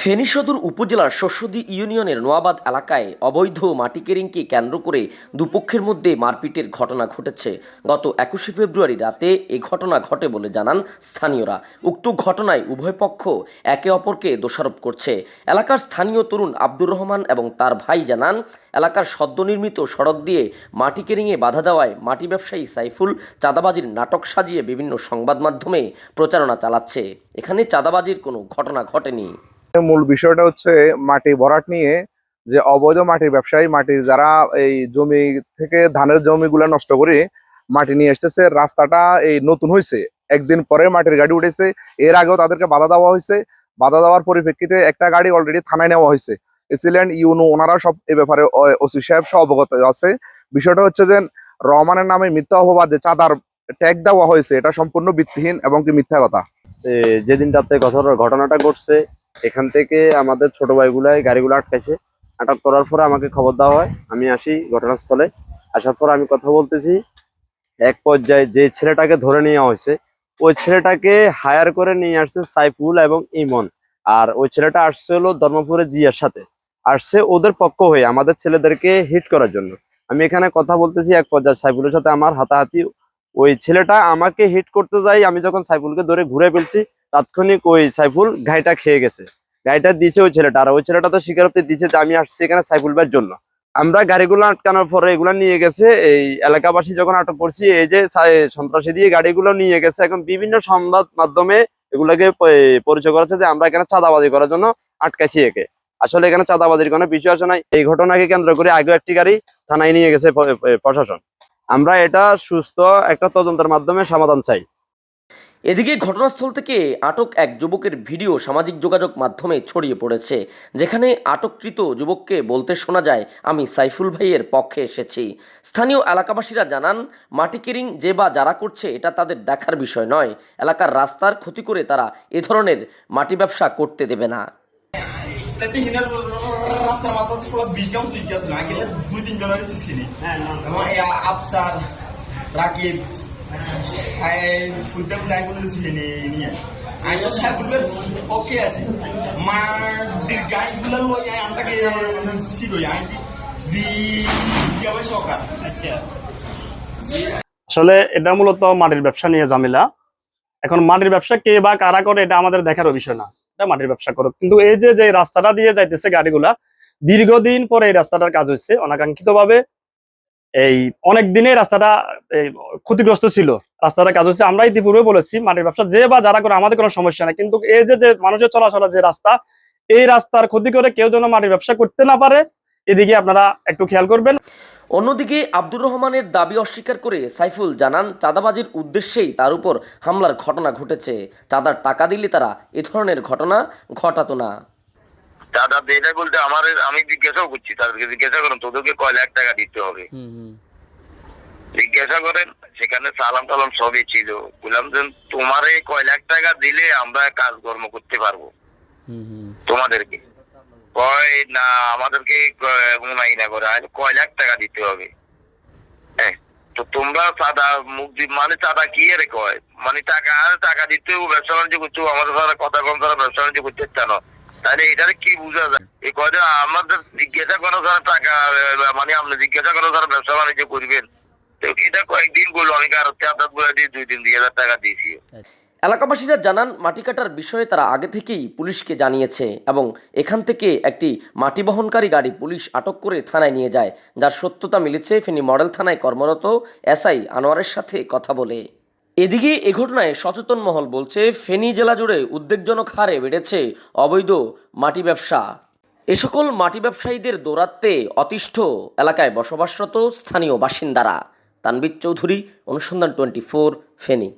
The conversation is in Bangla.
ফেনী সদর উপজেলার শস্যদী ইউনিয়নের নোয়াবাদ এলাকায় অবৈধ মাটি কেরিংকে কেন্দ্র করে দুপক্ষের মধ্যে মারপিটের ঘটনা ঘটেছে। গত একুশে ফেব্রুয়ারি রাতে এ ঘটনা ঘটে বলে জানান স্থানীয়রা। উক্ত ঘটনায় উভয় পক্ষ একে অপরকে দোষারোপ করছে। এলাকার স্থানীয় তরুণ আব্দুর রহমান এবং তার ভাই জানান, এলাকার সদ্যনির্মিত সড়ক দিয়ে মাটি কেরিংয়ে বাধা দেওয়ায় মাটি ব্যবসায়ী সাইফুল চাঁদাবাজির নাটক সাজিয়ে বিভিন্ন সংবাদ মাধ্যমে প্রচারণা চালাচ্ছে। এখানে চাঁদাবাজির কোনো ঘটনা ঘটেনি। মূল বিষয়টা হচ্ছে মাটি ভরাট নিয়ে যে অবৈধ মাটির ব্যবসায়ী মাটির যারা এই জমি থেকে ধানের জমিগুলা নষ্ট করে মাটি নিয়ে আসতেছে, রাস্তাটা এই নতুন হয়েছে একদিন পরে মাটির গাড়ি উঠেছে, এর আগেও তাদেরকে বাধা দেওয়া হয়েছে বাধা দেওয়ার পরিপ্রেক্ষিতে একটা গাড়ি অলরেডি থানায় নেওয়া হয়েছে এসিল্যান্ড ইউনো, ওনারা সব এ ব্যাপারে ওসি সাহেব সব অবগত আছে। বিষয়টা হচ্ছে যে রহমানের নামে মিথ্যা অপবাদে চাঁদার ট্যাগ দেওয়া হয়েছে। এটা সম্পূর্ণ ভিত্তিহীন এবং কি মিথ্যা কথা। যেদিন রাতে ঘটনা ঘটনাটা ঘটছে এখান থেকে আমাদের ছোট ভাইগুলাই গাড়িগুলো আটকাইছে। আটক করার পরে আমাকে খবর দেওয়া হয়, আমি আসি ঘটনাস্থলে। আসার পর আমি কথা বলতেছি, এক পর্যায়ে যে ছেলেটাকে ধরে নেওয়া হয়েছে, ওই ছেলেটাকে হায়ার করে নিয়ে আসছে সাইফুল এবং ইমন। আর ওই ছেলেটা আসছে হলো ধর্মপুরের জিয়ার সাথে। আসছে ওদের পক্ষ হয়ে, আমাদের ছেলেদেরকে হিট করার জন্য। আমি এখানে কথা বলতেছি, এক পর্যায়ে সাইফুলের সাথে আমার হাতাহাতি, ওই ছেলেটা আমাকে হিট করতে যাই আমি যখন সাইফুলকে ধরে ঘুরে ফেলছি তাৎক্ষণিক ওই সাইফুল গাড়িটা খেয়ে গেছে। গাড়িটা দিছে ওই ছেলেটা, আর ওই ছেলেটা তো স্বীকারোক্তি দিছে যে আমি আসছি এখানে সাইফুল ভাইয়ের জন্য। আমরা গাড়িগুলো আটকানোর পরে এগুলো নিয়ে গেছে, এই এলাকাবাসী যখন আটক করছি এই যে সন্ত্রাসী দিয়ে গাড়িগুলো নিয়ে গেছে, এখন বিভিন্ন সংবাদ মাধ্যমে এগুলোকে পরিচয় করেছে যে আমরা এখানে চাঁদাবাজি করার জন্য আটকাছি একে। আসলে এখানে চাঁদাবাজির কোনো বিষয় আসে নাই। এই ঘটনাকে কেন্দ্র করে আগে একটি গাড়ি থানায় নিয়ে গেছে প্রশাসন। আমরা এটা সুস্থ একটা তদন্তের মাধ্যমে সমাধান চাই। এদিকে ঘটনাস্থল থেকে আটক এক যুবকের ভিডিও সামাজিক যোগাযোগ মাধ্যমে ছড়িয়ে পড়েছে যেখানে আটককৃত যুবককে বলতে শোনা যায় আমি সাইফুল ভাইয়ের পক্ষে এসেছি। স্থানীয় এলাকাবাসীরা জানান মাটি কেরিং যে বা যারা করছে এটা তাদের দেখার বিষয় নয়। এলাকার রাস্তার ক্ষতি করে তারা এ ধরনের মাটি ব্যবসা করতে দেবে না। রাস্তার মাথা বিশ দুই রাকিব ফুলতে ফ্লাই বলে ছিলেন নিয়ে আমি সাইফুলের ওকে আছে। মার দীর্ঘাই লই আই আমটাকে ছিল আই জি যাবে সকাল আসলে এটা মূলত মাটির ব্যবসা নিয়ে ঝামেলা। এখন মাটির ব্যবসা কে বা কারা করে এটা আমাদের দেখার বিষয় না। এটা মাটির ব্যবসা করো কিন্তু এই যে যে রাস্তাটা দিয়ে যাইতেছে গাড়িগুলা দীর্ঘদিন পরে এই রাস্তাটার কাজ হচ্ছে অনাকাঙ্ক্ষিত ভাবে এই অনেক দিনে রাস্তাটা ক্ষতিগ্রস্ত ছিল। রাস্তাটা কাজ হচ্ছে, আমরা ইতিপূর্বে বলেছি, মাটির ব্যবসা যে বা যারা করে, আমাদের কোনো সমস্যা নেই। কিন্তু এই যে যে মানুষের চলাচলের যে রাস্তা, এই রাস্তার ক্ষতি করে কেউ যেন মাটির ব্যবসা করতে না পারে, এদিকে আপনারা একটু খেয়াল করবেন। অন্যদিকে আব্দুর রহমানের দাবি অস্বীকার করে সাইফুল জানান, চাঁদাবাজির উদ্দেশ্যেই তার উপর হামলার ঘটনা ঘটেছে। চাঁদার টাকা দিলে তারা এ ধরনের ঘটনা ঘটাতো না। দাদা এটা বলতে আমার আমি জিজ্ঞাসাও করছি তাদেরকে জিজ্ঞাসা করেন তোদেরকে কয় লাখ টাকা দিতে হবে। জিজ্ঞাসা করেন সেখানে সালাম টালাম সবই ছিল। বললাম যে তোমার এই কয় লাখ টাকা দিলে আমরা কাজকর্ম করতে পারব। তোমাদেরকে। কয় না আমাদেরকে উনাই না করে আর কয় লাখ টাকা দিতে হবে। হ্যাঁ তো তোমরা চাঁদা মুখ মানে চাঁদা কি এর কয়? মানে টাকা টাকা দিতে ব্যবসা বাণিজ্য করছ আমাদের সাথে কথা কম তারা ব্যবসা বাণিজ্য করতে চান তাহলে এটারে কি বোঝা যায়? এই কয় আমাদের জিজ্ঞাসা করো যারা টাকা মানে আপনি জিজ্ঞাসা করো যারা ব্যবসা বাণিজ্য করবেন। তো এটা কয়েকদিন করল, আমি কারও চাঁদা বলে দিয়ে দুই দিন, দুই হাজার টাকা দিয়েছি। এলাকাবাসীরা জানান, মাটি কাটার বিষয়ে তারা আগে থেকেই পুলিশকে জানিয়েছে এবং এখান থেকে একটি মাটি বহনকারী গাড়ি পুলিশ আটক করে থানায় নিয়ে যায়। যার সত্যতা মিলেছে, ফেনী মডেল থানায় কর্মরত এসআই আনোয়ারের সাথে কথা বলে। এদিকে এ ঘটনায় সচেতন মহল বলছে, ফেনী জেলা জুড়ে উদ্বেগজনক হারে বেড়েছে অবৈধ মাটি ব্যবসা। এ সকল মাটি ব্যবসায়ীদের দৌরাত্মে অতিষ্ঠ এলাকায় বসবাসরত স্থানীয় বাসিন্দারা। তানবির চৌধুরী, অনুসন্ধান টোয়েন্টি ফোর, ফেনী।